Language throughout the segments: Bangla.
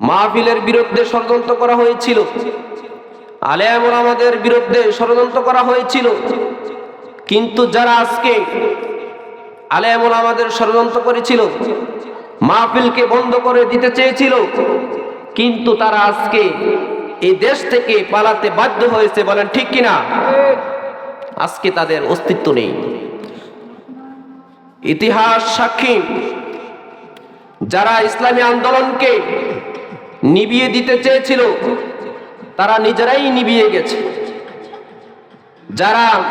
মাহফিলের বিরুদ্ধে ষড়যন্ত্র করা হয়েছিল। আলেমর আমাদের বিরুদ্ধে ষড়যন্ত্র করা হয়েছিল। কিন্তু যারা আজকে আলেমুল আমাদের ষড়যন্ত্র করেছিল, মাহফিলকে বন্ধ করে দিতে চেয়েছিল, কিন্তু তারা আজকে এই দেশ থেকে পালাতে বাধ্য হয়েছে বলেন ঠিক কিনা? আজকে তাদের অস্তিত্ব নেই। ইতিহাস সাক্ষী, যারা ইসলামী আন্দোলনকে নিবিয়ে দিতে চেয়েছিল। তারা নিজেরাই নিবিয়ে গেছে। যারা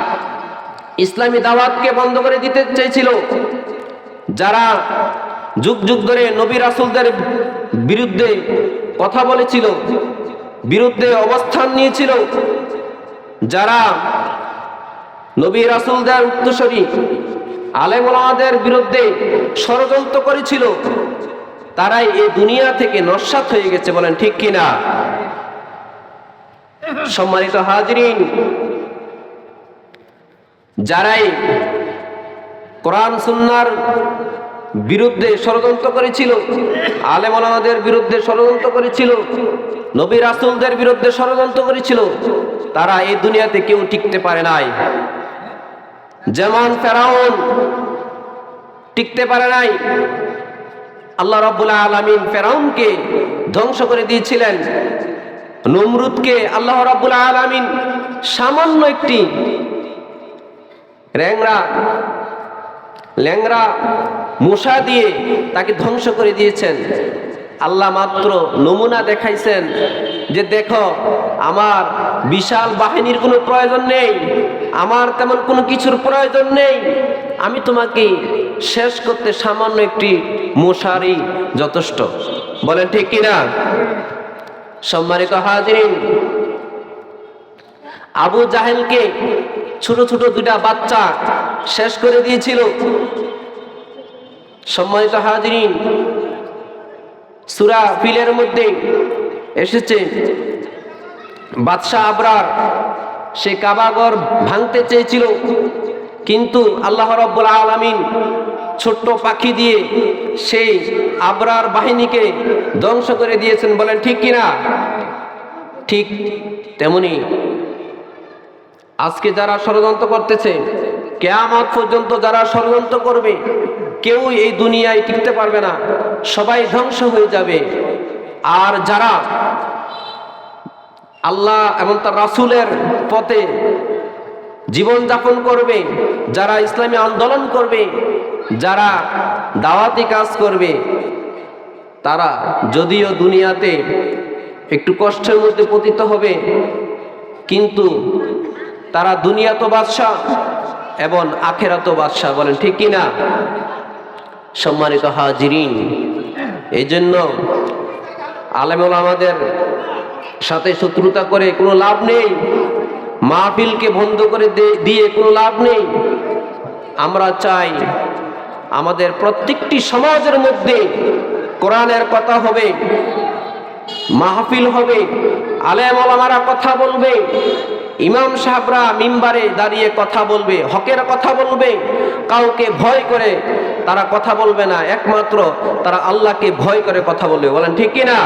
ইসলামী দাওয়াতকে বন্ধ করে দিতে চেয়েছিল, যারা যুগ যুগ ধরে নবী রাসুলদের বিরুদ্ধে কথা বলেছিল, বিরুদ্ধে অবস্থান নিয়েছিল, যারা নবী রাসুলদের উত্তরসরী আলেমদের বিরুদ্ধে ষড়যন্ত্র করেছিল তারাই এই দুনিয়া থেকে নস্বাত হয়ে গেছে বলেন, ঠিক কিনা? সম্মানিত হাজরিন, যারাই কোরআন সুন্নার বিরুদ্ধে ষড়যন্ত্র করেছিল আলেমদের বিরুদ্ধে ষড়যন্ত্র করেছিল, নবী রাসুলদের বিরুদ্ধে ষড়যন্ত্র করেছিল, তারা এই দুনিয়াতে কেউ টিকতে পারে নাই। যেমন ফেরাউন টিকতে পারে নাই। আল্লাহ রব্বুল্লাহ আলমিন ফেরাউনকে ধ্বংস করে দিয়েছিলেন। নমরুদকে আল্লাহ রব্বুল্লাহ আলমিন সামান্য একটি ল্যাংরা ল্যাংরা মশা দিয়ে তাকে ধ্বংস করে দিয়েছেন। আল্লাহ মাত্র নমুনা দেখাইছেন যে দেখো, আমার বিশাল বাহিনীর কোনো প্রয়োজন নেই। আমার তেমন কোনো কিছুর প্রয়োজন নেই। আমি তোমাকে শেষ করতে সামান্য একটি মশারি যথেষ্ট। বলেন ঠিক কিনা? সম্মানিত হাজিরিন, আবু জাহেলকে ছোট ছোট দুটা বাচ্চা শেষ করে দিয়েছিল। সম্মানিত হাজিরিন, সুরা ফিলের মধ্যে এসেছে, বাদশাহ আবরার সে কাবাগর ভাঙতে চেয়েছিল। কিন্তু আল্লাহ রব্বুল আলমিন ছোট্ট পাখি দিয়ে সেই আবরার বাহিনীকে ধ্বংস করে দিয়েছেন। বলেন, ঠিক কিনা? ঠিক তেমনি আজকে যারা ষড়যন্ত্র করতেছে, কেয়ামত পর্যন্ত যারা ষড়যন্ত্র করবে কেউ এই দুনিয়ায় টিকতে পারবে না। সবাই ধ্বংস হয়ে যাবে। আর যারা আল্লাহ এবং তার রাসুলের পথে জীবন যাপন করবে, যারা ইসলামী আন্দোলন করবে, যারা দাওয়াতি কাজ করবে, তারা যদিও দুনিয়াতে একটু কষ্টের মধ্যে পতিত হবে, কিন্তু তারা দুনিয়া তো বাদশাহ এবং আখেরাতো বাদশাহ বলেন, ঠিক কিনা? সম্মানিত হাজিরিন এই জন্য আলেমুল আমাদের সাথে শত্রুতা করে কোনো লাভ নেই। মাহফিলকে বন্ধ করে দিয়ে কোনো লাভ নেই। আমরা চাই আমাদের প্রত্যেকটি সমাজের মধ্যে কোরআনের কথা হবে, মাহফিল হবে আলেম ওলামারা কথা বলবে, ইমাম সাহেবরা মিম্বারে দাঁড়িয়ে কথা বলবে, হকের কথা বলবে, কাউকে ভয় করে তারা কথা বলবে না, একমাত্র তারা আল্লাহকে ভয় করে কথা বলবে। বলেন ঠিক কিনা?